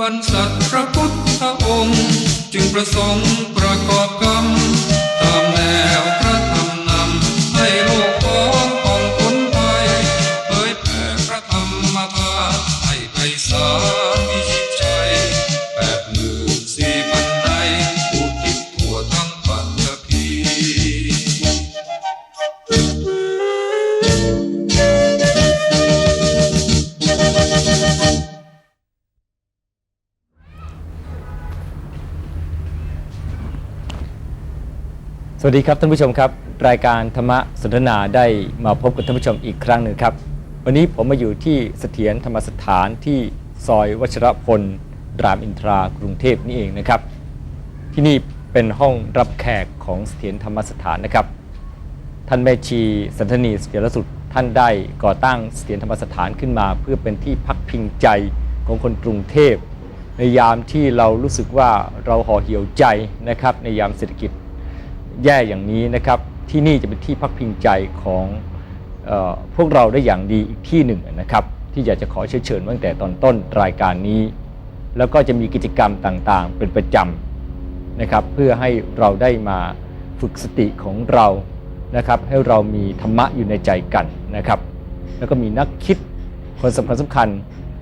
บรรษัทพระพุทธองค์ จึงประสงค์ประกอบกรรม วัสดีครับท่านผู้ชมครับ รายการธรรมะสนทนาได้มาพบกับท่านผู้ชมอีกครั้งหนึ่งครับ วันนี้ผมมาอยู่ที่เสถียรธรรมสถานที่ซอยวัชรพล รามอินทรากรุงเทพนี่เองนะครับ ที่นี่เป็นห้องรับแขกของเสถียรธรรมสถานนะครับ ท่านแม่ชีสันทนีเสถียรสุดท่านได้ก่อตั้งเสถียรธรรมสถานขึ้นมา เพื่อเป็นที่พักพิงใจของคนกรุงเทพในยามที่เรารู้สึกว่าเราห่อเหี่ยวใจนะครับในยามเศรษฐกิจ แย่อย่างนี้นะครับที่นี่จะเป็นที่พักพิงใจของออพวกเราได้อย่างดีอีกที่หนึ่งนะครับ ที่อยากจะขอเชิญเชิญตั้งแต่ตอนต้นรายการนี้ แล้วก็จะมีกิจกรรมต่างๆ เป็นประจำนะครับ เพื่อให้เราได้มาฝึกสติของเรานะครับ ให้เรามีธรรมะอยู่ในใจกันนะครับ แล้วก็มีนักคิดคนสำคัญสำคัญ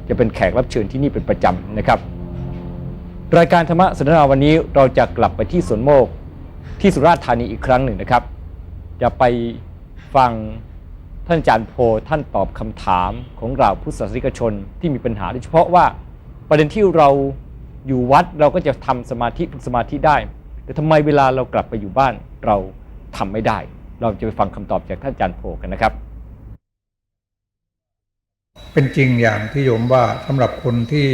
จะเป็นแขกรับเชิญที่นี่เป็นประจำนะครับ รายการธรรมะสนทนาวันนี้เราจะกลับไปที่สวนโมก ที่สุราษฎร์ธานีอีกครั้งหนึ่งนะครับ จะไปฟังท่านอาจารย์โพท่านตอบคำถามของเราพุทธศาสนิกชนที่มีปัญหาโดยเฉพาะว่าประเด็นที่เราอยู่วัดเราก็จะทำสมาธิฝึกสมาธิได้ แต่ทำไมเวลาเรากลับไปอยู่บ้านเราทำไม่ได้ เราจะไปฟังคำตอบจากท่านอาจารย์โพกันนะครับ เป็นจริงอย่างที่โยมว่าสำหรับคนที่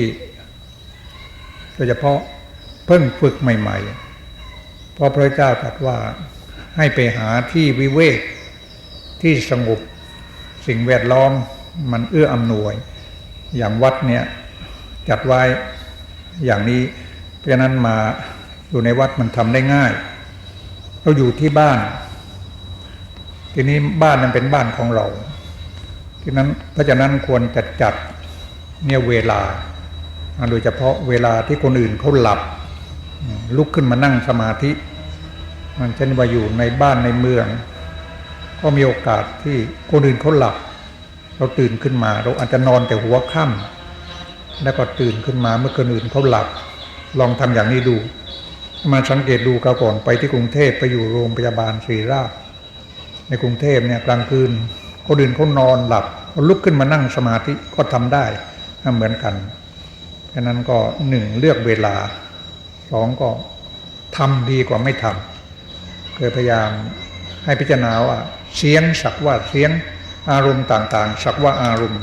โดยเฉพาะเพิ่งฝึกใหม่ ๆ ราะพระเจ้าตรัสว่าให้ไปหาที่วิเวกที่สงบสิ่งแวดล้อมมันเอื้ออำนวย อย่างวัดเนี่ยจัดไว้อย่างนี้ เพราะนั้นมาอยู่ในวัดมันทำได้ง่าย เราอยู่ที่บ้าน ทีนี้บ้านนั้นเป็นบ้านของเราทีนั้นเพราะฉะนั้นควรจัดจัดเนี่ยเวลาโดยเฉพาะเวลาที่คนอื่นเขาหลับลุกขึ้นมานั่งสมาธิ มันเช่นว่าอยู่ในบ้านในเมือง ก็มีโอกาสที่คนอื่นเขาหลับ เราตื่นขึ้นมา เราอาจจะนอนแต่หัวค่ำแล้วก็ตื่นขึ้นมาเมื่อคนอื่นเขาหลับ ลองทำอย่างนี้ดู มาสังเกตดูกก่อนไปที่กรุงเทพไปอยู่โรงพยาบาลศรีราชในกรุงเทพเนี่ยกลางคืนคนอื่นเขานอนหลับเขาลุกขึ้นมานั่งสมาธิก็ทำได้เหมือนกันฉะนั้นก็หนึ่งเลือกเวลาสองก็ทำดีกว่าไม่ทำ คยพยายามให้พิจารณาว่าเสียงสักว่าเสียงอารมณ์ต่างๆ สักว่าอารมณ์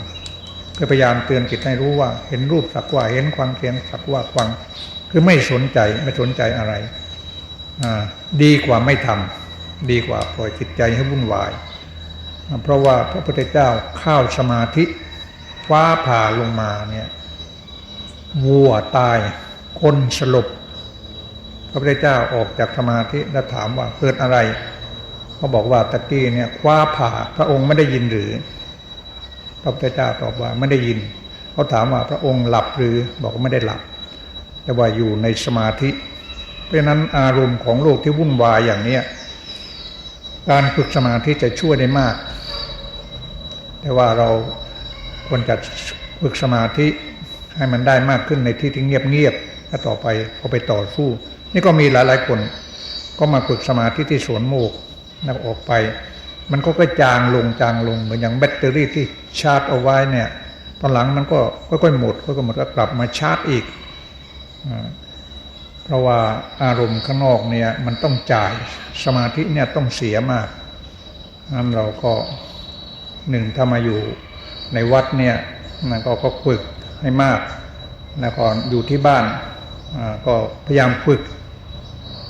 เคยพยายามเตือนจิตให้รู้ว่าเห็นรูปสักว่าเห็นความเสียงสักว่าฟัง คือไม่สนใจไม่สนใจอะไรอ่าดีกว่าไม่ทำดีกว่าปล่อยจิตใจให้วุ่นวาย เพราะว่าพระพุทธเจ้าเข้าสมาธิฟ้าผ่าลงมาเนี่ยวัวตายคนสลบ พระพุทธเจ้าออกจากสมาธิแล้วถามว่าเกิดอะไรเขาบอกว่าตะกี้เนี่ยฟ้าผ่าพระองค์ไม่ได้ยินหรือ พระพุทธเจ้าตอบว่าไม่ได้ยินเขาถามว่าพระองค์หลับหรือบอกว่าไม่ได้หลับ แต่ว่าอยู่ในสมาธิ เพราะนั้นอารมณ์ของโลกที่วุ่นวายอย่างเนี้ยการฝึกสมาธิจะช่วยได้มาก แต่ว่าเราควรจะฝึกสมาธิให้มันได้มากขึ้นในที่ที่เงียบๆแล้วต่อไปพอไปต่อสู้ นี่ก็มีหลายๆคน ก็มาฝึกสมาธิที่สวนโมกแล้วออกไป มันก็ก็จางลงจางลงเหมือนอย่างแบตเตอรี่ที่ชาร์จเอาไว้เนี่ย ตอนหลังมันก็ค่อยๆหมดค่อยๆหมดก็กลับมาชาร์จอีก เพราะว่าอารมณ์ข้างนอกเนี่ยมันต้องจ่ายสมาธิเนี่ยต้องเสียมากงั้นเราก็หนึ่งถ้ามาอยู่ในวัดเนี่ยนก็ก็ฝึกให้มากแล้วก็อยู่ที่บ้านก็พยายามฝึก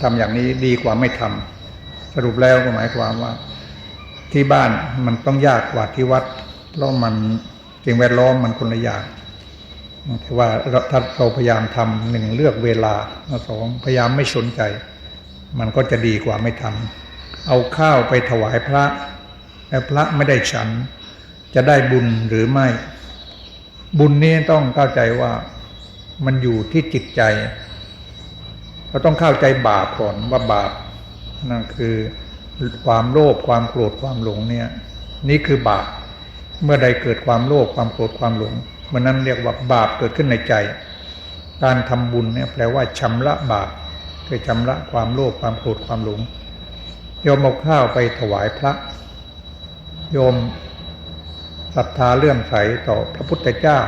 ทำอย่างนี้ดีกว่าไม่ทำสรุปแล้วก็หมายความว่า ที่บ้านมันต้องยากกว่าที่วัด เพราะมันสิ่งแวดล้อมมันคนละอย่างแต่ว่าเราถ้าเราพยายามทำหนึ่งเลือกเวลาสองพยายามไม่สนใจ มันก็จะดีกว่าไม่ทำเอาข้าวไปถวายพระแล้วพระไม่ได้ฉัน จะได้บุญหรือไม่ บุญนี้ต้องเข้าใจว่ามันอยู่ที่จิตใจ เราต้องเข้าใจบาปก่อนว่าบาปนั่นคือความโลภความโกรธความหลงเนี่ย นี่คือบาปเมื่อใดเกิดความโลภความโกรธความหลงเมื่อนั้นเรียกว่าบาปเกิดขึ้นในใจ การทำบุญเนี่ยแปลว่าชำระบาปคือชำระความโลภความโกรธความหลงโยมเอาข้าวไปถวายพระ โยมศรัทธาเลื่อมใสต่อพระพุทธเจ้า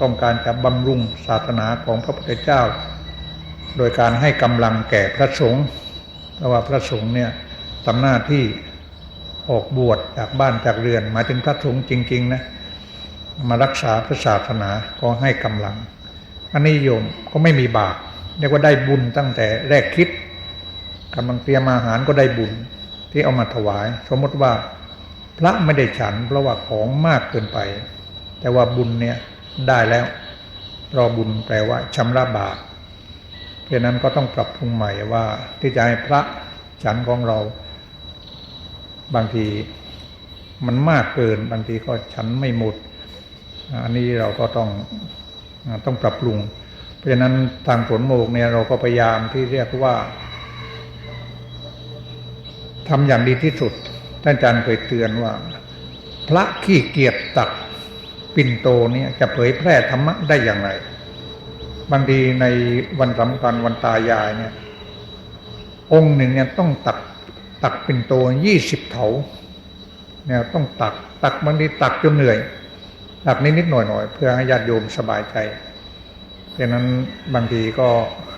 ต้องการจะบำรุงศาสนาของพระพุทธเจ้า โดยการให้กำลังแก่พระสงฆ์เพราะว่าพระสงฆ์เนี่ยทำหน้าที่ออกบวชจากบ้านจากเรือนหมายถึงพระสงฆ์จริงๆนะมารักษาพระศาสนาก็ให้กำลัง อันนี้โยมก็ไม่มีบาปเรียกว่าได้บุญตั้งแต่แรกคิดกำลังเตรียมอาหารก็ได้บุญที่เอามาถวาย สมมติว่าพระไม่ได้ฉันเพราะว่าของมากเกินไป แต่ว่าบุญเนี่ยได้แล้วรอบุญแปลว่าชำระบาป เพราะนั้นก็ต้องปรับปรุงใหม่ว่า ที่จะให้พระฉันของเราบางทีมันมากเกินบางทีก็ฉันไม่หมด อันนี้เราก็ต้องต้องปรับปรุง เพราะฉะนั้นทางผลโมกเนี่ยเราก็พยายามที่เรียกว่าทำอย่างดีที่สุดท่านอาจารย์เคยเตือนว่า พระขี้เกียจตักปิ่นโตเนี่ยจะเผยแพร่ธรรมะได้อย่างไร บางทีในวันสำคัญวันตายายเนี่ย องค์หนึ่งเนี่ยต้องตักตักเปิ่นโตยี่สิบเถาเนี่ยต้องตักตักบางทีตักจนเหนื่อย ตักนิดๆหน่อยๆเพื่อให้ญาติโยมสบายใจดังนั้นบางทีก็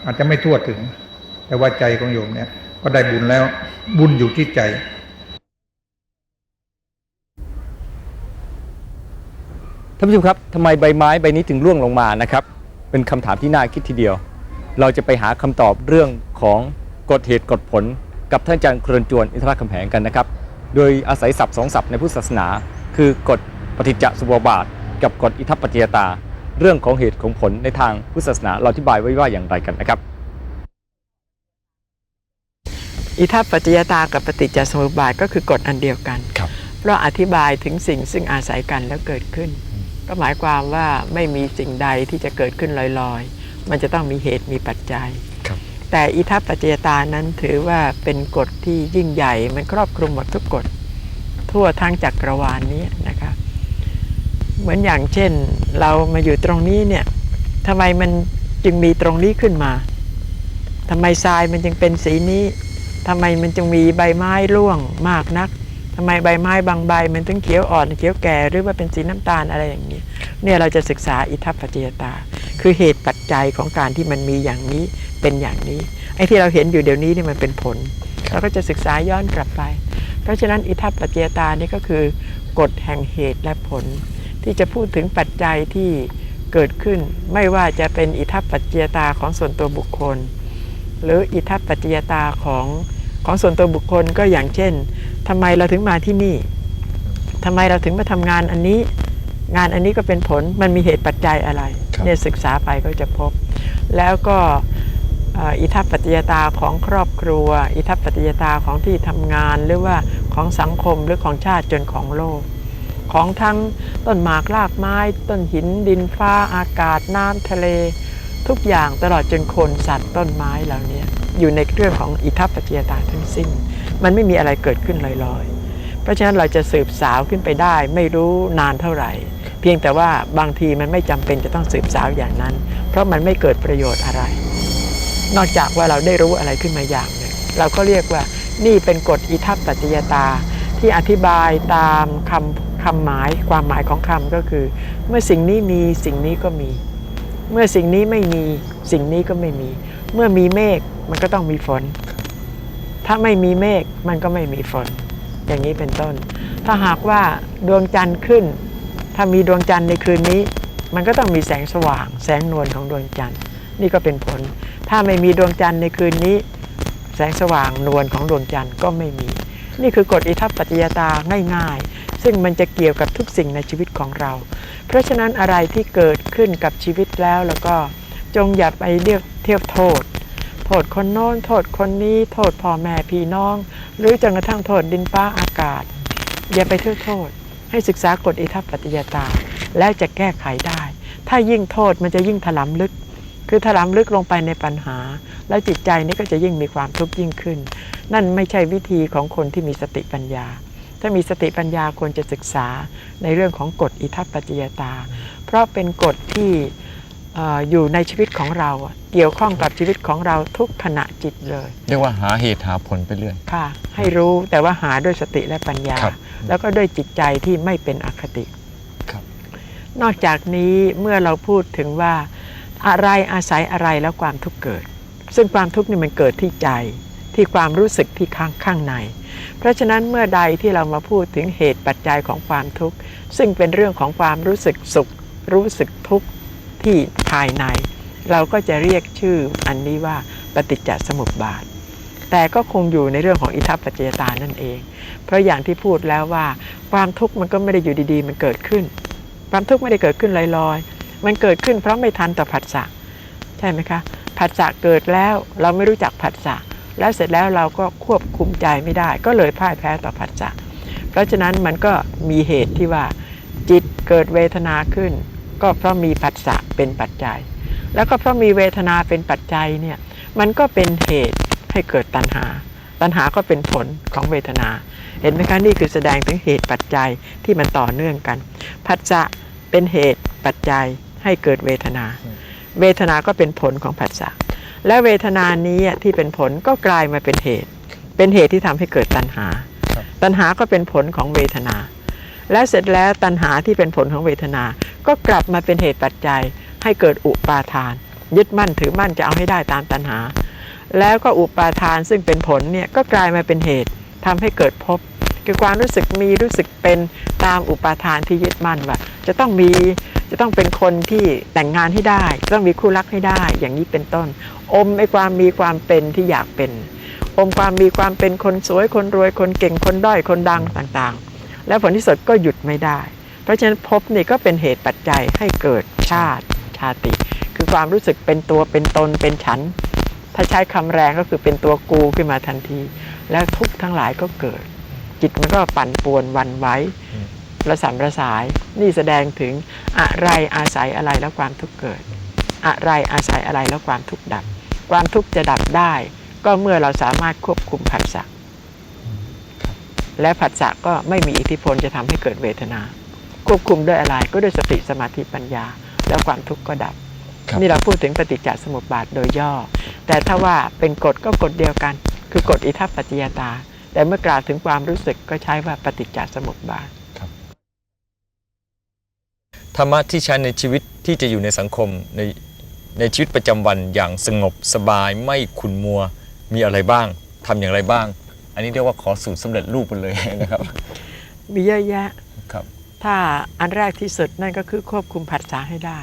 อาจจะไม่ทั่วถึง แต่ว่าใจของโยมเนี่ย ก็ได้บุญแล้วบุญอยู่ที่ใจท่านผู้ชมครับทำไมใบไม้ใบนี้ถึงร่วงลงมานะครับ เป็นคำถามที่น่าคิดทีเดียว เราจะไปหาคำตอบเรื่องของกฎเหตุกฎผล กับท่านอาจารย์เครือนจวนอินทรคำแหงกันนะครับ โดยอาศัยศัพท์สองศัพท์ในพุทธศาสนา คือกฎปฏิจจสมุปบาท กับกฎอิทัปปัจจยตา เรื่องของเหตุของผลในทางพุทธศาสนาเราอธิบายไว้ว่าอย่างไรกันนะครับ อิทัปปัจจยตากับปฏิจจสมุปบาทก็คือกฎอันเดียวกันครับเพราะอธิบายถึงสิ่งซึ่งอาศัยกันแล้วเกิดขึ้น ก็หมายความว่าไม่มีสิ่งใดที่จะเกิดขึ้นลอยๆ มันจะต้องมีเหตุมีปัจจัยครับแต่อิทัปปัจจยตานั้นถือว่าเป็นกฎที่ยิ่งใหญ่มันครอบคลุมหมดทุกกฎทั่วทั้งจักรวาลนี้นะคะเหมือนอย่างเช่น เรามาอยู่ตรงนี้เนี่ยทำไมมันจึงมีตรงนี้ขึ้นมาทำไมทรายมันจึงเป็นสีนี้ทำไมมันจึงมีใบไม้ร่วงมากนัก ทำไมใบไม้บางใบมันถึงเขียวอ่อนเขียวแก่หรือว่าเป็นสีน้ำตาลอะไรอย่างนี้เนี่ยเราจะศึกษาอิทัปปัจจยตา คือเหตุปัจจัยของการที่มันมีอย่างนี้เป็นอย่างนี้ไอ้ที่เราเห็นอยู่เดี๋ยวนี้นี่มันเป็นผล เราก็จะศึกษาย้อนกลับไป เพราะฉะนั้นอิทัปปัจจยตานี่ก็คือกฎแห่งเหตุและผล ที่จะพูดถึงปัจจัยที่เกิดขึ้น ไม่ว่าจะเป็นอิทัปปัจจยตาของส่วนตัวบุคคล หรืออิทัปปัจจยตาของของส่วนตัวบุคคลก็อย่างเช่น ทำไมเราถึงมาที่นี่ทำไมเราถึงมาทำงานอันนี้ งานอันนี้ก็เป็นผลมันมีเหตุปัจจัยอะไรครับ เนี่ยศึกษาไปก็จะพบ แล้วก็เอ่ออิทัปปัจจยตาของครอบครัว อิทัปปัจจยตาของที่ทำงานหรือว่าของสังคมหรือของชาติจนของโลก ของทั้งต้นหมากรากไม้ ต้นหินดินฟ้าอากาศน้ำทะเล ทุกอย่างตลอดจนคนสัตว์ต้นไม้เหล่านี้อยู่ในเรื่องของอิทัปปัจจยตาทั้งสิ้น มันไม่มีอะไรเกิดขึ้นลอยๆ เพราะฉะนั้นเราจะสืบสาวขึ้นไปได้ ไม่รู้นานเท่าไหร่ เพียงแต่ว่าบางทีมันไม่จำเป็นจะต้องสืบสาวอย่างนั้น เพราะมันไม่เกิดประโยชน์อะไร นอกจากว่าเราได้รู้อะไรขึ้นมาอย่างหนึ่งเราก็เรียกว่านี่เป็นกฎอิทัปปัจจยตา ที่อธิบายตามคำคำหมายความหมายของคำก็คือ เมื่อสิ่งนี้มีสิ่งนี้ก็มี เมื่อสิ่งนี้ไม่มีสิ่งนี้ก็ไม่มี เมื่อมีเมฆมันก็ต้องมีฝน ถ้าไม่มีเมฆมันก็ไม่มีฝน อย่างนี้เป็นต้น ถ้าหากว่าดวงจันทร์ขึ้น ถ้ามีดวงจันทร์ในคืนนี้ มันก็ต้องมีแสงสว่าง แสงนวลของดวงจันทร์ นี่ก็เป็นผล ถ้าไม่มีดวงจันทร์ในคืนนี้ แสงสว่างนวลของดวงจันทร์ก็ไม่มี นี่คือกฎอิทัปปัจจยตาง่าย ๆ ซึ่งมันจะเกี่ยวกับทุกสิ่งในชีวิตของเรา เพราะฉะนั้นอะไรที่เกิดขึ้นกับชีวิตแล้วแล้วก็จงอย่าไปเรียกเทียบโทษ โทษคนโน้น โทษคนนี้ โทษพ่อแม่พี่น้อง หรือจนกระทั่งโทษดินฟ้าอากาศ อย่าไปเที่ยวโทษ ให้ศึกษากฎอิทัปปัจจยตา แล้วจะแก้ไขได้ ถ้ายิ่งโทษมันจะยิ่งถลำลึก คือถลำลึกลงไปในปัญหา แล้วจิตใจนี้ก็จะยิ่งมีความทุกข์ยิ่งขึ้น นั่นไม่ใช่วิธีของคนที่มีสติปัญญา ถ้ามีสติปัญญาควรจะศึกษาในเรื่องของกฎอิทัปปัจจยตา เพราะเป็นกฎที่ อ่ออยู่ในชีวิตของเราอะเกี่ยวข้องกับชีวิตของเราทุกขณะจิตเลย เรียกว่าหาเหตุหาผลไปเรื่อยค่ะ ให้รู้แต่ว่าหาด้วยสติและปัญญาครับแล้วก็ด้วยจิตใจที่ไม่เป็นอคติครับ นอกจากนี้เมื่อเราพูดถึงว่าอะไรอาศัยอะไรแล้วความทุกข์เกิด ซึ่งความทุกข์นี่มันเกิดที่ใจที่ความรู้สึกที่ข้างข้างใน เพราะฉะนั้นเมื่อใดที่เรามาพูดถึงเหตุปัจจัยของความทุกข์ ซึ่งเป็นเรื่องของความรู้สึกสุข รู้สึกทุกข์ ที่ภายใน เราก็จะเรียกชื่ออันนี้ว่าปฏิจจสมุปบาท แต่ก็คงอยู่ในเรื่องของอิทัปปัจจยตานั่นเอง เพราะอย่างที่พูดแล้วว่า ความทุกข์มันก็ไม่ได้อยู่ดีๆ มันเกิดขึ้น ความทุกข์ไม่ได้เกิดขึ้นลอยๆ มันเกิดขึ้นเพราะไม่ทันต่อผัสสะใช่ไหมคะผัสสะเกิดแล้วเราไม่รู้จักผัสสะแล้วเสร็จแล้วเราก็ควบคุมใจไม่ได้ ก็เลยพ่ายแพ้ต่อผัสสะเพราะฉะนั้นมันก็มีเหตุที่ว่าจิตเกิดเวทนาขึ้น ก็เพราะมีผัสสะเป็นปัจจัย แล้วก็เพราะมีเวทนาเป็นปัจจัยเนี่ยมันก็เป็นเหตุให้เกิดตัณหา ตัณหาก็เป็นผลของเวทนา เห็นไหมคะนี่คือแสดงถึงเหตุปัจจัยที่มันต่อเนื่องกันผัสสะเป็นเหตุปัจจัยให้เกิดเวทนา เวทนาก็เป็นผลของผัสสะและเวทนานี้ที่เป็นผลก็กลายมาเป็นเหตุ เป็นเหตุที่ทำให้เกิดตัณหาครับตัณหาก็เป็นผลของเวทนา และเสร็จแล้วตัณหาที่เป็นผลของเวทนา ก็กลับมาเป็นเหตุปัจจัยให้เกิดอุปาทาน ยึดมั่นถือมั่นจะเอาให้ได้ตามตัณหา แล้วก็อุปาทานซึ่งเป็นผลเนี่ยก็กลายมาเป็นเหตุทำให้เกิดภพคือความรู้สึกมีรู้สึกเป็นตามอุปาทานที่ยึดมั่นว่าจะต้องมีจะต้องเป็นคนที่แต่งงานให้ได้จะต้องมีคู่รักให้ได้ อย่างนี้เป็นต้น อมไอ้ความมีความเป็นที่อยากเป็น อมความมีความเป็นคนสวยคนรวยคนเก่งคนด้อยคนดังต่างๆ แล้วผลที่สุดก็หยุดไม่ได้ เพราะฉะนั้นภพนี่ก็เป็นเหตุปัจจัยให้เกิดชาติชาติ คือความรู้สึกเป็นตัวเป็นตนเป็นฉัน ถ้าใช้คำแรงก็คือเป็นตัวกูขึ้นมาทันที แล้วทุกทั้งหลายก็เกิด จิตมันก็ปั่นป่วนวันไว้ระสำระสาย นี่แสดงถึงอะไรอาศัยอะไรแล้วความทุกข์เกิด อะไรอาศัยอะไรแล้วความทุกข์ดับ ความทุกข์จะดับได้ ก็เมื่อเราสามารถควบคุมผัสสะและผัสสะก็ไม่มีอิทธิพลจะทำให้เกิดเวทนา ควบคุมด้วยอะไรก็ด้วยสติสมาธิปัญญา แล้วความทุกข์ก็ดับครับ นี่เราพูดถึงปฏิจจสมุปบาทโดยย่อ แต่ถ้าว่าเป็นกฎก็กฎเดียวกัน คือกฎอิทัปปัจจยตา แต่เมื่อกล่าวถึงความรู้สึกก็ใช้ว่าปฏิจจสมุปบาทธรรมะที่ใช้ในชีวิตที่จะอยู่ในสังคมในในชีวิตประจำวันอย่างสงบสบายไม่ขุนมัวมีอะไรบ้างทำอย่างไรบ้าง อันนี้เรียกว่าขอสูตรสำเร็จรูปไปเลยนะครับ มีเยอะแยะครับ ถ้าอันแรกที่สุดนั่นก็คือควบคุมผัสสะให้ได้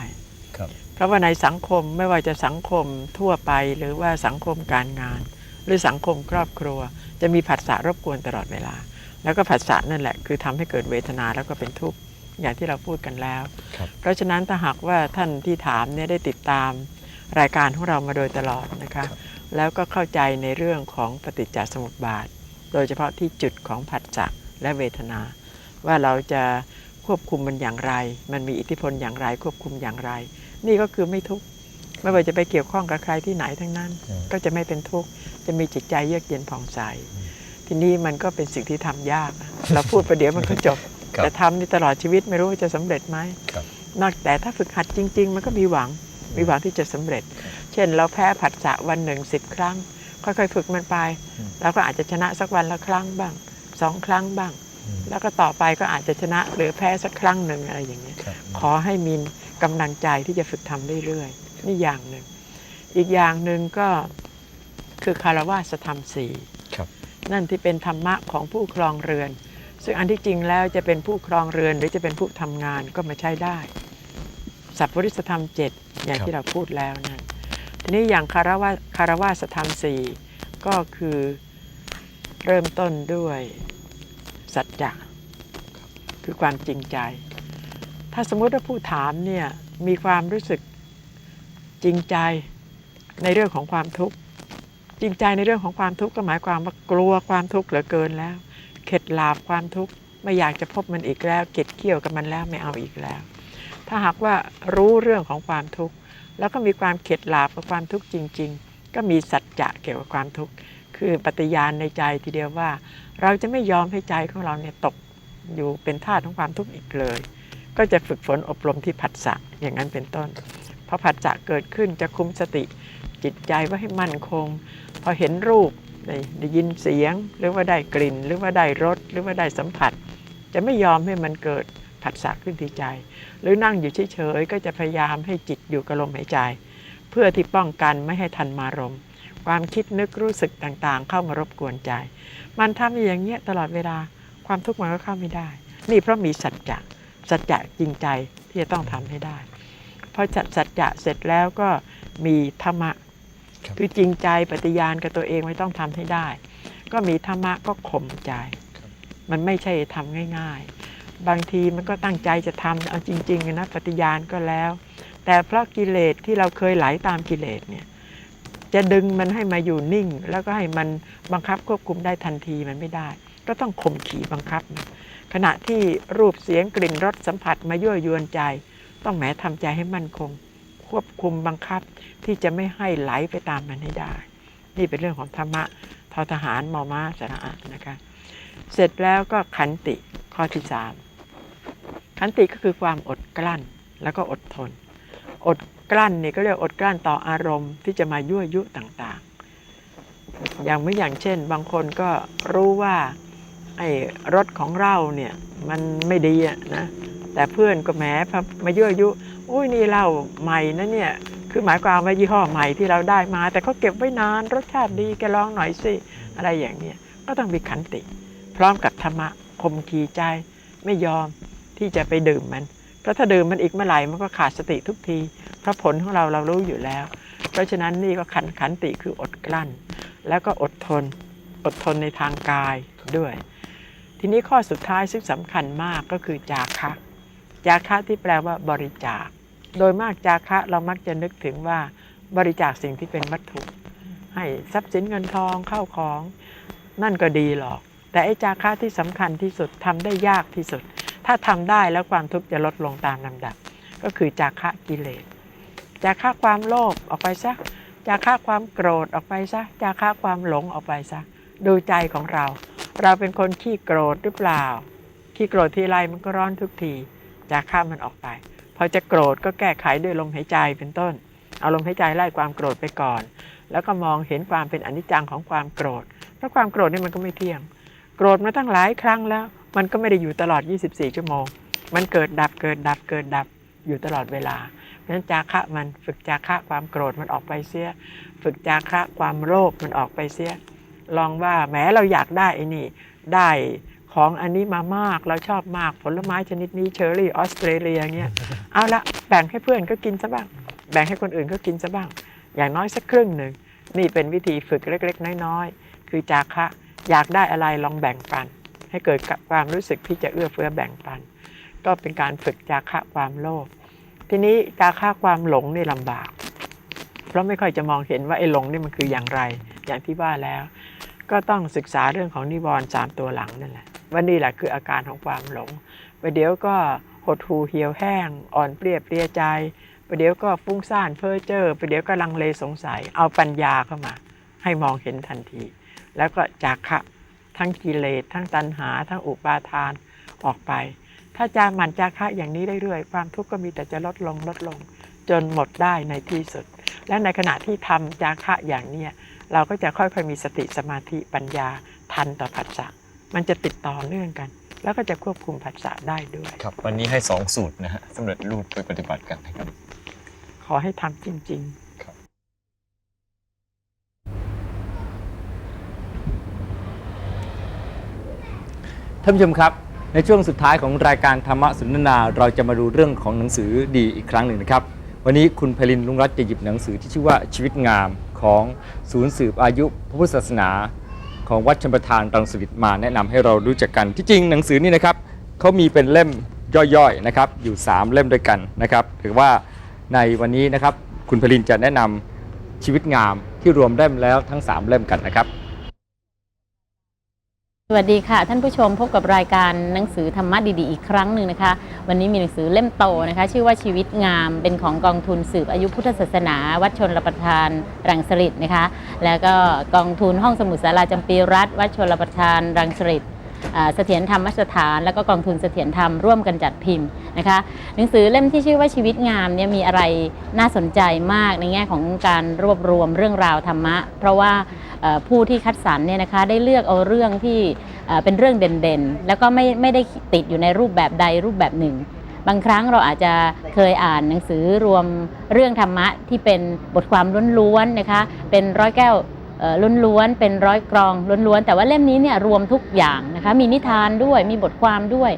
ครับเพราะว่าในสังคมไม่ว่าจะสังคมทั่วไปหรือว่าสังคมการงาน หรือสังคมครอบครัว จะมีผัสสะรบกวนตลอดเวลา แล้วก็ผัสสะนั่นแหละ คือทำให้เกิดเวทนาแล้วก็เป็นทุกข์อย่างที่เราพูดกันแล้วครับเพราะฉะนั้นถ้าหากว่าท่านที่ถามเนี่ยได้ติดตามรายการของเรามาโดยตลอดนะคะแล้วก็เข้าใจในเรื่องของปฏิจจสมุปบาท โดยเฉพาะที่จุดของผัสสะและเวทนา ว่าเราจะ ควบคุมมันอย่างไร มันมีอิทธิพลอย่างไร ควบคุมอย่างไร นี่ก็คือไม่ทุกข์ไม่ว่าจะไปเกี่ยวข้องกับใครที่ไหนทั้งนั้นอืมก็จะไม่เป็นทุกข์จะมีจิตใจเยือกเย็นผ่องใสทีนี้มันก็เป็นสิ่งที่ทำยากอะเราพูดประเดี๋ยวมันก็จบครับแต่ทำนี่ตลอดชีวิตไม่รู้ว่าจะสำเร็จไหมครับนอกแต่ถ้าฝึกหัดจริง ๆ มันก็มีหวังมีหวังที่จะสำเร็จ เช่น เราแพ้ผัสสะวันหนึ่งสิบครั้ง ค่อยๆ ฝึกมันไปอืมเราก็อาจจะชนะสักวันละครั้งบ้างสองครั้งบ้าง แล้วก็ต่อไปก็อาจจะชนะหรือแพ้สักครั้งหนึ่งอะไรอย่างเงี้ยครับขอให้มีกำลังใจที่จะฝึกทำเรื่อยๆนี่อย่างหนึ่ง อีกอย่างหนึ่งก็คือคารวะธรรมสี่ครับนั่นที่เป็นธรรมะของผู้ครองเรือน ซึ่งอันที่จริงแล้วจะเป็นผู้ครองเรือนหรือจะเป็นผู้ทำงานก็มาใช้ได้สัพปริสธรรมเจ็ดอย่างที่เราพูดแล้วนั้นทีนี้อย่างคารวะคารวะสธรรมสี่ก็คือเริ่มต้นด้วย สัจจะคือความจริงใจ ถ้าสมมติว่าผู้ถามเนี่ยมีความรู้สึกจริงใจในเรื่องของความทุกข์จริงใจในเรื่องของความทุกข์ก็หมายความว่ากลัวความทุกข์เหลือเกินแล้ว เข็ดหลาบความทุกข์ไม่อยากจะพบมันอีกแล้ว เก็ดเกี่ยวกับมันแล้วไม่เอาอีกแล้ว ถ้าหากว่ารู้เรื่องของความทุกข์แล้วก็มีความเข็ดหลาบกับความทุกข์จริง ๆ ก็มีสัจจะเกี่ยวกับความทุกข์ คือปฏิญาณในใจทีเดียวว่า เราจะไม่ยอมให้ใจของเราเนี่ยตกอยู่เป็นทาสของความทุกข์อีกเลย ก็จะฝึกฝนอบรมที่ผัสสะอย่างนั้นเป็นต้นพอผัสสะเกิดขึ้นจะคุมสติจิตใจไว้ให้มั่นคง พอเห็นรูปได้ได้ยินเสียง หรือว่าได้กลิ่น หรือว่าได้รสหรือว่าได้สัมผัส จะไม่ยอมให้มันเกิดผัสสะขึ้นที่ใจ หรือนั่งอยู่เฉยๆก็จะพยายามให้จิตอยู่กับลมหายใจ เพื่อที่ป้องกันไม่ให้ทันมารมณ์ ความคิดนึกรู้สึกต่างๆ เข้ามารบกวนใจ มันทำอย่างเงี้ยตลอดเวลาความทุกข์มันก็เข้าไม่ได้ นี่เพราะมีสัจจะสัจจะจริงใจที่จะต้องทำให้ได้พอจัดสัจจะเสร็จแล้วก็มีธรรมะครับคือจริงใจปฏิญาณกับตัวเองไม่ต้องทำให้ได้ ก็มีธรรมะก็ข่มใจ มันไม่ใช่ทำง่ายๆ บางทีมันก็ตั้งใจจะทำเอาจริงๆนะปฏิญาณก็แล้ว แต่เพราะกิเลสที่เราเคยไหลตามกิเลสเนี่ย จะดึงมันให้มาอยู่นิ่ง แล้วก็ให้มันบังคับควบคุมได้ทันทีมันไม่ได้ ก็ต้องข่มขีบังคับมันขณะที่รูปเสียงกลิ่นรสสัมผัสมายั่วยวนใจ ต้องแหมทำใจให้มั่นคง ควบคุมบังคับที่จะไม่ให้ไหลไปตามมันให้ได้ นี่เป็นเรื่องของธรรมะทอทหารมอมาสระอะนะคะ เสร็จแล้วก็ขันติข้อที่สามขันติก็คือความอดกลั้นแล้วก็อดทน อด กลั้นนี่ก็เรียกอดกลั้นต่ออารมณ์ที่จะมายั่วยุต่างๆ อย่างไม่อย่างเช่น บางคนก็รู้ว่าไอ้รถของเราเนี่ยมันไม่ดีอะนะแต่เพื่อนก็แหมมายั่วยุอุ้ยนี่เหล้าใหม่นะเนี่ยคือหมายความว่ายี่ห้อใหม่ที่เราได้มา แต่เขาเก็บไว้นานรสชาติดีแกลองหน่อยสิอะไรอย่างเนี้ยก็ต้องมีขันติ พร้อมกับธรรมะคมขีใจไม่ยอมที่จะไปดื่มมันเพราะถ้าดื่มมันอีกเมื่อไหร่มันก็ขาดสติทุกที เพราะผลของเราเรารู้อยู่แล้ว เพราะฉะนั้นนี่ก็ขันขันติคืออดกลั้น แล้วก็อดทน อดทนในทางกายด้วย ทีนี้ข้อสุดท้ายซึ่งสำคัญมากก็คือจาคะ จาคะที่แปลว่าบริจาค โดยมากจาคะเรามักจะนึกถึงว่าบริจาคสิ่งที่เป็นวัตถุ ให้ทรัพย์สินเงินทองเข้าของ นั่นก็ดีหรอก แต่ไอ้จาคะที่สำคัญที่สุดทำได้ยากที่สุด ถ้าทำได้แล้วความทุกข์จะลดลงตามลำดับ ก็คือจาคะกิเลส จาคะความโลภออกไปซะจาคะความโกรธออกไปซะจาคะความหลงออกไปซะดูใจของเรา เราเป็นคนขี้โกรธหรือเปล่า ขี้โกรธทีไรมันก็ร้อนทุกทีจาคะมันออกไป พอจะโกรธก็แก้ไขด้วยลมหายใจเป็นต้น เอาลมหายใจไล่ความโกรธไปก่อน แล้วก็มองเห็นความเป็นอนิจจังของความโกรธ เพราะความโกรธนี่มันก็ไม่เที่ยง โกรธมาตั้งหลายครั้งแล้ว มันก็ไม่ได้อยู่ตลอด 24 ชั่วโมง มันเกิดดับเกิดดับเกิดดับอยู่ตลอดเวลา นั้นจาคะมันฝึกจาคะความโกรธมันออกไปเสีย ฝึกจาคะความโลภมันออกไปเสีย ลองว่าแหมเราอยากได้ไอ้นี่ได้ของอันนี้มามากเราชอบมากผลไม้ชนิดนี้เชอร์รี่ออสเตรเลียเงี้ยเอาละแบ่งให้เพื่อนก็กินซะบ้าง แบ่งให้คนอื่นก็กินซะบ้าง อย่างน้อยสักครึ่งหนึ่งนี่เป็นวิธีฝึกเล็ก ๆ น้อยๆ คือจาคะอยากได้อะไรลองแบ่งปัน ให้เกิดกับความรู้สึกที่จะเอื้อเฟื้อแบ่งปัน ก็เป็นการฝึกจาคะความโลภ ทีนี้จาคะความหลงนี่ลำบาก เพราะไม่ค่อยจะมองเห็นว่าไอ้หลงนี่มันคืออย่างไร อย่างที่ว่าแล้ว ก็ต้องศึกษาเรื่องของนิวรณ์สามตัวหลังนั่นแหละว่านี่แหละคืออาการของความหลงประเดี๋ยวก็หดหูเหี่ยวแห้ง อ่อนเปรียเพลียใจประเดี๋ยวก็ฟุ้งซ่านเพ้อเจ้อประเดี๋ยวก็ลังเลสงสัย เอาปัญญาเข้ามา ให้มองเห็นทันที แล้วก็จากคะทั้งกิเลสทั้งตัณหา ทั้งอุปาทานออกไป ถ้าจาหมันจาคะอย่างนี้เรื่อยๆความทุกข์ก็มีแต่จะลดลงลดลง จนหมดได้ในที่สุด และในขณะที่ทำจาคะอย่างเนี้ยเราก็จะค่อยๆมีสติสมาธิปัญญาทันต่อผัสสะมันจะติดต่อเนื่องกัน แล้วก็จะควบคุมผัสสะได้ด้วย ครับ วันนี้ให้ 2 สูตรนะฮะสำเร็จรูปไปปฏิบัติกันนะครับ ขอให้ทำจริง ๆท่านผู้ชมครับ ในช่วงสุดท้ายของรายการธรรมะสนทนา เราจะมาดูเรื่องของหนังสือดีอีกครั้งหนึ่งนะครับ วันนี้คุณพลินลุงรัตน์จะหยิบหนังสือที่ชื่อว่าชีวิตงามของศูนย์สืบอายุพระพุทธศาสนา ของวัดชมประทานรังสฤษมาแนะนำให้เรารู้จักกันที่จริงหนังสือนี่นะครับเขามีเป็นเล่มย่อยๆนะครับอยู่ 3 เล่มด้วยกันนะครับถือว่าในวันนี้นะครับคุณพลินจะแนะนำชีวิตงามที่รวมเล่มแล้วทั้ง 3 เล่มกันนะครับ สวัสดีค่ะ ท่านผู้ชมพบกับรายการหนังสือธรรมะดีๆ อีกครั้งหนึ่งนะคะ วันนี้มีหนังสือเล่มโตนะคะ ชื่อว่าชีวิตงามเป็นของกองทุนสืบอายุพุทธศาสนา วัดชนรประทานรังสฤษนะคะ แล้วก็กองทุนห้องสมุดสาราจำปีรัฐ วัดชนรประทานรังสฤษ เสถียรธรรมสถาน แล้วก็กองทุนเสถียรธรรมร่วมกันจัดพิมพ์นะคะหนังสือเล่มที่ชื่อว่าชีวิตงามเนี่ยมีอะไรน่าสนใจมากในแง่ของการรวบรวมเรื่องราวธรรมะ เพราะว่าผู้ที่คัดสรรเนี่ยนะคะได้เลือกเอาเรื่องที่เป็นเรื่องเด่นๆ แล้วก็ไม่ไม่ได้ติดอยู่ในรูปแบบใดรูปแบบหนึ่ง บางครั้งเราอาจจะเคยอ่านหนังสือรวมเรื่องธรรมะที่เป็นบทความล้วนๆนะคะเป็นร้อยแก้ว ล้วนๆเป็นร้อยกรองล้วนๆแต่ว่าเล่มนี้เนี่ยรวมทุกอย่างนะคะมีนิทานด้วยมีบทความด้วย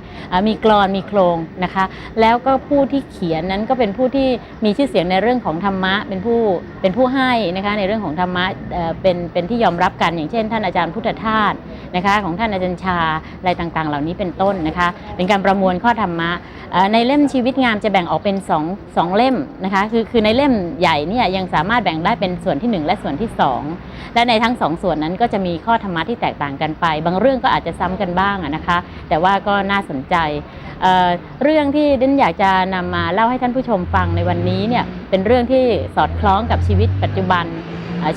มีกรอนมีโครงนะคะ แล้วก็ผู้ที่เขียนนั้นก็เป็นผู้ที่มีชื่อเสียงในเรื่องของธรรมะ เป็นผู้เป็นผู้ให้นะคะในเรื่องของธรรมะเป็นเป็นที่ยอมรับกันอย่างเช่น ท่านอาจารย์พุทธทาส นะคะของท่านอาจารย์ชาอะไรต่างๆ เหล่านี้เป็นต้นนะคะ เป็นการประมวลข้อธรรมะในเล่มชีวิตงามจะแบ่งออกเป็นสองสองเล่มนะคะคือคือในเล่มใหญ่เนี่ยยังสามารถแบ่งได้เป็นส่วนที่หนึ่งและส่วนที่สองและในทั้งสองส่วนนั้นก็จะมีข้อธรรมะที่แตกต่างกันไป บางเรื่องก็อาจจะซ้ำกันบ้างนะคะ แต่ว่าก็น่าสนใจเเรื่องที่ดินอยากจะนำมาเล่าให้ท่านผู้ชมฟังในวันนี้เนี่ยเป็นเรื่องที่สอดคล้องกับชีวิตปัจจุบัน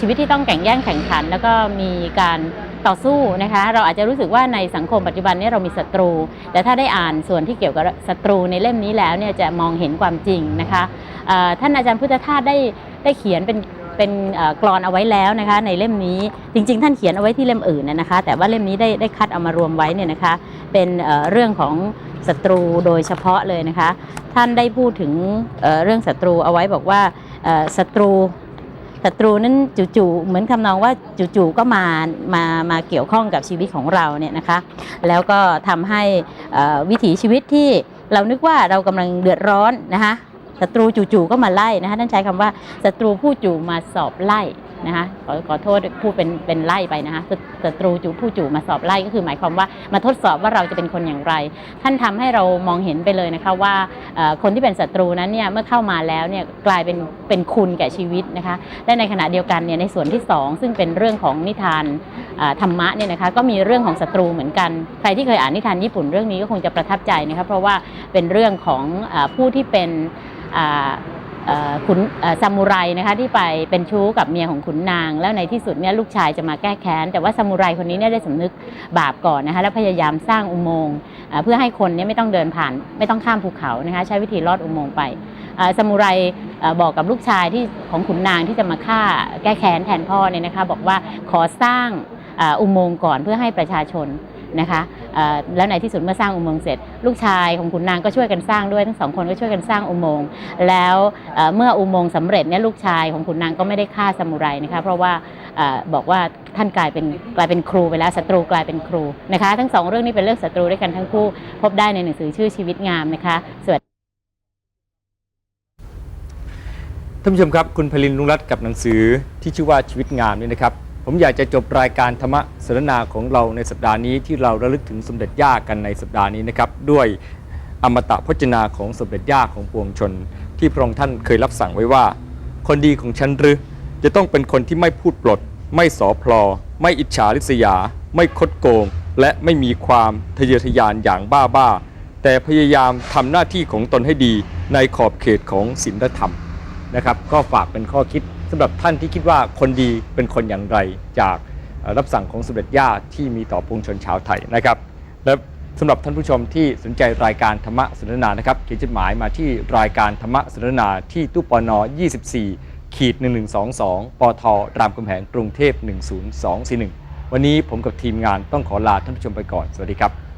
ชีวิตที่ต้องแข่งแย่งแข่งขัน แล้วก็มีการ ต่อสู้นะคะ เราอาจจะรู้สึกว่าในสังคมปัจจุบันนี้เรามีศัตรู แต่ถ้าได้อ่านส่วนที่เกี่ยวกับศัตรูในเล่มนี้แล้วเนี่ยจะมองเห็นความจริงนะคะท่านอาจารย์พุทธทาสได้ได้เขียนเป็นเป็นกรอนเอาไว้แล้วนะคะ ในเล่มนี้จริง ๆ ท่านเขียนเอาไว้ที่เล่มอื่นนะนะคะ แต่ว่าเล่มนี้ได้ได้คัดเอามารวมไว้เนี่ยนะคะ เป็นเรื่องของศัตรูโดยเฉพาะเลยนะคะ ท่านได้พูดถึงเรื่องศัตรูเอาไว้บอกว่าศัตรู ศัตรูนั้นจู่ๆเหมือนคำนองว่าจู่ๆก็มามามาเกี่ยวข้องกับชีวิตของเราเนี่ยนะคะ แล้วก็ทำให้วิถีชีวิตที่เรานึกว่าเรากำลังเดือดร้อนนะคะศัตรูจู่ๆก็มาไล่นะคะท่านใช้คำว่าศัตรูผู้จู่มาสอบไล่ นะคะขอขอโทษพูดเป็นเป็นไล่ไปนะคะศัตรูจู่ผู้จู่มาสอบไล่ก็คือหมายความว่ามาทดสอบว่าเราจะเป็นคนอย่างไร ท่านทำให้เรามองเห็นไปเลยนะคะว่าคนที่เป็นศัตรูนั้นเนี่ยเมื่อเข้ามาแล้วเนี่ยกลายเป็นเป็นคุณแก่ชีวิตนะคะและในขณะเดียวกันเนี่ยในส่วนที่สองซึ่งเป็นเรื่องของนิทานธรรมะเนี่ยนะคะก็มีเรื่องของศัตรูเหมือนกัน ใครที่เคยอ่านนิทานญี่ปุ่นเรื่องนี้ก็คงจะประทับใจนะคะเพราะว่าเป็นเรื่องของอผู้ที่เป็น ขุนซามูไรนะคะที่ไปเป็นชู้กับเมียของขุนนาง แล้วในที่สุดเนี่ยลูกชายจะมาแก้แค้น แต่ว่าซามูไรคนนี้เนี่ยได้สำนึกบาปก่อนนะคะแล้วพยายามสร้างอุโมงค์เพื่อให้คนเนี่ยไม่ต้องเดินผ่าน ไม่ต้องข้ามภูเขานะคะใช้วิธีลอดอุโมงค์ไปซามูไรบอกกับลูกชายที่ของขุนนางที่จะมาฆ่าแก้แค้นแทนพ่อเนี่ยนะคะบอกว่าขอสร้างอุโมงค์ก่อนเพื่อให้ประชาชน นะคะแล้วในที่สุดเมื่อสร้างอุโมงค์เสร็จ ลูกชายของขุนนางก็ช่วยกันสร้างด้วยทั้งสองคนก็ช่วยกันสร้างอุโมงค์แล้วเมื่ออุโมงค์สำเร็จเนี่ยลูกชายของขุนนางก็ไม่ได้ฆ่าซามูไรนะคะเพราะว่าบอกว่าท่านกลายเป็นกลายเป็นครูไปแล้วศัตรูกลายเป็นครูนะคะทั้งสองเรื่องนี้เป็นเรื่องศัตรูด้วยกันทั้งคู่พบได้ในหนังสือชื่อชีวิตงามนะคะสวัสดีท่านผู้ชมครับคุณพลินลุงรัตน์กับหนังสือที่ชื่อว่าชีวิตงามนี่นะครับ ผมอยากจะจบรายการธรรมะสนทนาของเราในสัปดาห์นี้ที่เราระลึกถึงสมเด็จย่ากันในสัปดาห์นี้นะครับ ด้วยอมตะพจนาของสมเด็จย่าของปวงชน ที่พระองค์ท่านเคยรับสั่งไว้ว่า คนดีของฉันหรือจะต้องเป็นคนที่ไม่พูดปลด ไม่สอพลอ ไม่อิจฉาริษยา ไม่คดโกง และไม่มีความทะเยอทะยานอย่างบ้าบ้าๆแต่พยายามทำหน้าที่ของตนให้ดีในขอบเขตของศีลธรรมนะครับ ก็ฝากเป็นข้อคิด สำหรับท่านที่คิดว่าคนดีเป็นคนอย่างไรจากรับสั่งของสมเด็จย่าที่มีต่อปวงชนชาวไทยนะครับ และสำหรับท่านผู้ชมที่สนใจรายการธรรมะสนทนานะครับเขียนจดหมายมาที่รายการธรรมะสนทนาที่ตู้ปน 24 ขีด 1122 ปทรามคำแหงกรุงเทพ 10241 วันนี้ผมกับทีมงานต้องขอลาท่านผู้ชมไปก่อน สวัสดีครับ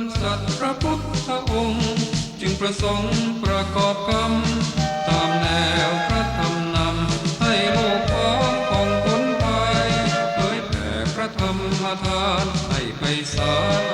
นสัตว์พระพุทธองค์ จึงประสงค์ประกอบกรรม ตามแนวพระธรรมนำให้โลกพร้อมของคนไทยเผยแผ่พระธรรมทานให้ไปสาร